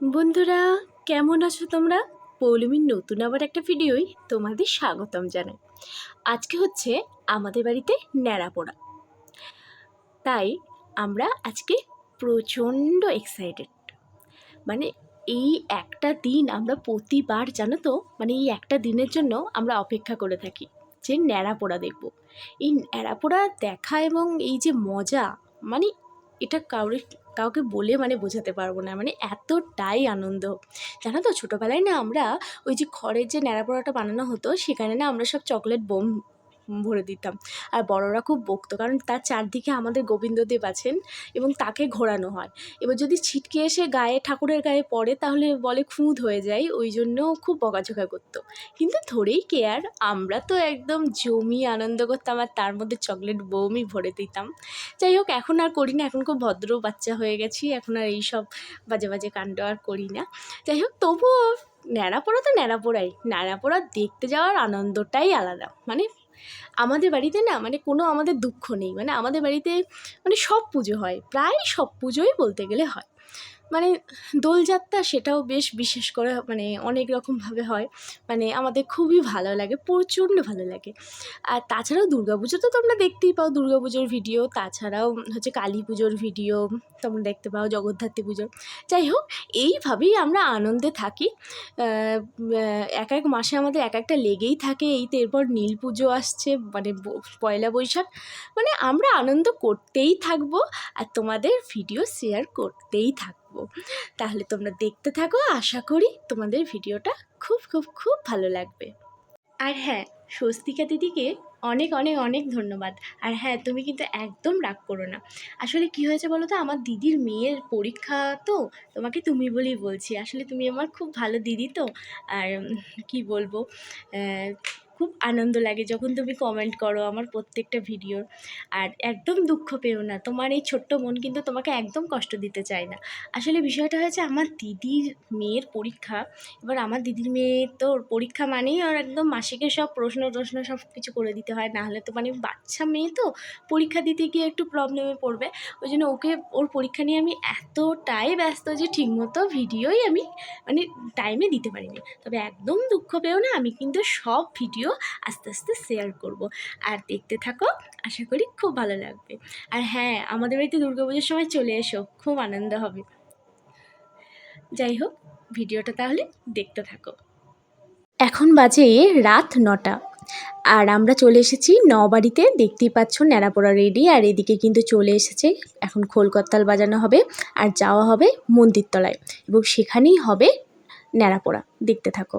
বন্ধুরা, কেমন আছো তোমরা? পৌলমীর নতুন আবার একটা ভিডিওই তোমাদের স্বাগতম জানাই। আজকে হচ্ছে আমাদের বাড়িতে ন্যাড়া পোড়া। তাই আমরা আজকে প্রচণ্ড এক্সাইটেড মানে এই একটা দিন আমরা প্রতিবার, জানো তো? মানে এই একটা দিনের জন্য আমরা অপেক্ষা করে থাকি যে ন্যাড়া পোড়া দেখব। এই ন্যাড়া পোড়া দেখা এবং এই যে মজা মানে এটা কাউরে কাউকে বলে মানে বোঝাতে পারব না। মানে এতটাই আনন্দ। জানো তো ছোটোবেলায় না আমরা ওই যে খড়ের যে ন্যাড়া পোড়াটা বানানো হতো, সেখানে না আমরা সব চকলেট বোম ভরে দিতাম। আর বড়রা খুব বকতো, কারণ তার চারদিকে আমাদের গোবিন্দদেব আছেন এবং তাকে ঘোরানো হয়। এবার যদি ছিটকে এসে গায়ে, ঠাকুরের গায়ে পড়ে, তাহলে বলে খুঁত হয়ে যায়, ওই জন্য খুব বকাঝোকা করতো। কিন্তু ধরেই কেয়ার আমরা তো একদম জমি আনন্দ করতাম আর তার মধ্যে চকলেট বোমই ভরে দিতাম। যাই হোক, এখন আর করি না, এখন খুব ভদ্র বাচ্চা হয়ে গেছি, এখন আর এইসব বাজে বাজে কাণ্ড আর করি না। যাই হোক, তবুও ন্যাড়া পোড়া তো ন্যাড়া পোড়াই, ন্যাড়া পোড়া দেখতে যাওয়ার আনন্দটাই আলাদা মানে আমাদের বাড়িতে না মানে কোনো আমাদের দুঃখ নেই। মানে আমাদের বাড়িতে মানে সব পুজো হয়। প্রায় সব পুজোই বলতে গেলে হয়। মানে দোলযাত্রা সেটাও বেশ বিশেষ করে মানে অনেক রকমভাবে হয়। মানে আমাদের খুবই ভালো লাগে, প্রচণ্ড ভালো লাগে। আর তাছাড়াও দুর্গাপুজো তো তোমরা দেখতেই পাও, দুর্গাপুজোর ভিডিও, তাছাড়াও হচ্ছে কালী পুজোর ভিডিও, তোমরা দেখতে পাও জগদ্ধাত্রী পুজোর যাই হোক, এইভাবেই আমরা আনন্দে থাকি। এক এক মাসে আমাদের এক একটা লেগেই থাকে, এই এরপর নীল পুজো আসছে মানে পয়লা বৈশাখ। মানে আমরা আনন্দ করতেই থাকব, আর তোমাদের ভিডিও শেয়ার করতেই থাকব। তাহলে তোমরা দেখতে থাকো, আশা করি তোমাদের ভিডিওটা খুব খুব খুব ভালো লাগবে। আর হ্যাঁ স্বস্তিকা দিদিকে অনেক অনেক অনেক ধন্যবাদ। আর হ্যাঁ তুমি কিন্তু একদম রাগ করো না। আসলে কি হয়েছে বলো তো? আমার দিদির মেয়ের পরীক্ষা তো তোমাকে তুমি বলেই বলছি। আসলে তুমি আমার খুব ভালো দিদি তো। আর কি বলব? খুব আনন্দ লাগে যখন তুমি কমেন্ট করো আমার প্রত্যেকটা ভিডিওর আর একদম দুঃখ পেও না, তোমার এই ছোট্ট মন কিন্তু তোমাকে একদম কষ্ট দিতে চায় না। আসলে বিষয়টা হয়েছে আমার দিদির মেয়ের পরীক্ষা, এবার আমার দিদির মেয়ে তো পরীক্ষা মানেই আর একদম মাসিকের সব প্রশ্ন টশ্ন সব কিছু করে দিতে হয়, না হলে তো মানে বাচ্চা মেয়ে তো পরীক্ষা দিতে গিয়ে একটু প্রবলেমে পড়বে। ওই জন্য ওকে ওর পরীক্ষা নিয়ে আমি এতটাই ব্যস্ত যে ঠিকমতো ভিডিওই আমি মানে টাইমে দিতে পারিনি। তবে একদম দুঃখ পেও না, আমি কিন্তু সব ভিডিও আস্তে আস্তে শেয়ার করব। আর দেখতে থাকো, আশা করি খুব ভালো লাগবে। আর হ্যাঁ আমাদের বাড়িতে দুর্গাপুজোর সময় চলে এসো, খুব আনন্দ হবে। যাই হোক, ভিডিওটা তাহলে দেখতে থাকো। এখন বাজে রাত নটা। আর আমরা চলে এসেছি নবাড়িতে দেখতেই পাচ্ছ ন্যাড়াপোড়া রেডি। আর এদিকে কিন্তু চলে এসেছে, এখন খোলকত্তাল বাজানো হবে আর যাওয়া হবে মন্দিরতলায়। এবং সেখানেই হবে ন্যাড়াপোড়া। দেখতে থাকো।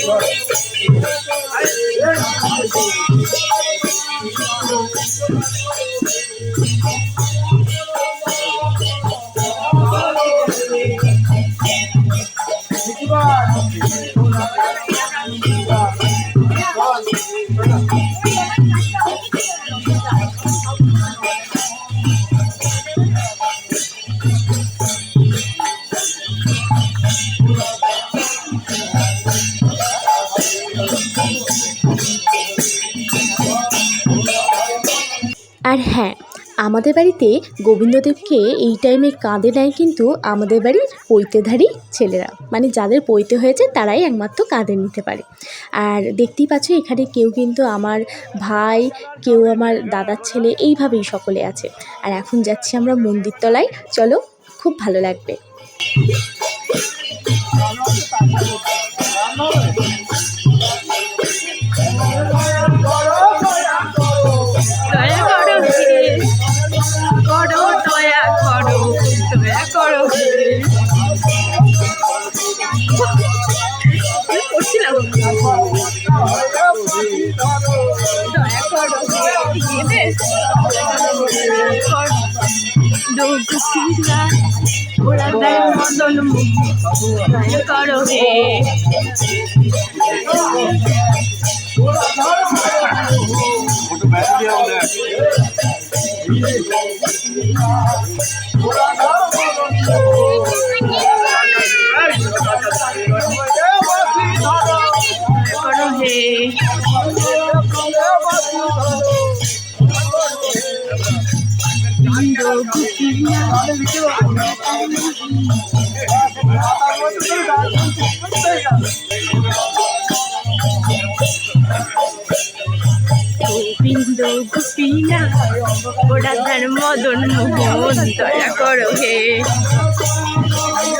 Thank you. আর হ্যাঁ আমাদের বাড়িতে গোবিন্দদেবকে এই টাইমে কাঁদে নেয় কিন্তু আমাদের বাড়ির পৈতেধারী ছেলেরা। মানে যাদের পৈতে হয়েছে তারাই একমাত্র কাঁদে নিতে পারে। আর দেখতেই পাচ্ছ এখানে কেউ কিন্তু আমার ভাই, কেউ আমার দাদার ছেলে এইভাবেই সকলে আছে। আর এখন যাচ্ছি আমরা মন্দির তলায় চলো, খুব ভালো লাগবে। হে দুঃখিলা ওরা দেয় মদন মুখ করো হে দয়া গোবিন্দ গোপীনা ওরা তার মদন মোহন দয়া করো হে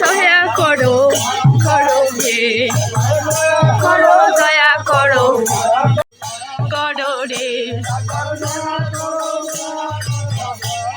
দয়া করো করো হে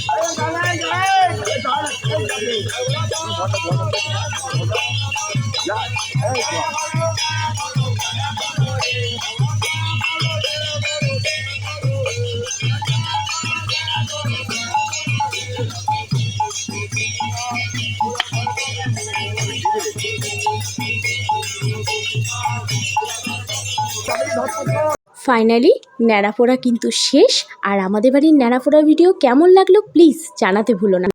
দয়া করো করো রে করো দয়া করো পিয়াজ ওরা তার মদন মোহন দয়া করো রে ওরা তার মদন মোহন দয়া করো হে ফাইনালি ন্যাড়াপোড়া কিন্তু শেষ। আর আমাদের বাড়ির ন্যাড়াপোড়া ভিডিও কেমন লাগল প্লিজ জানাতে ভুলো না।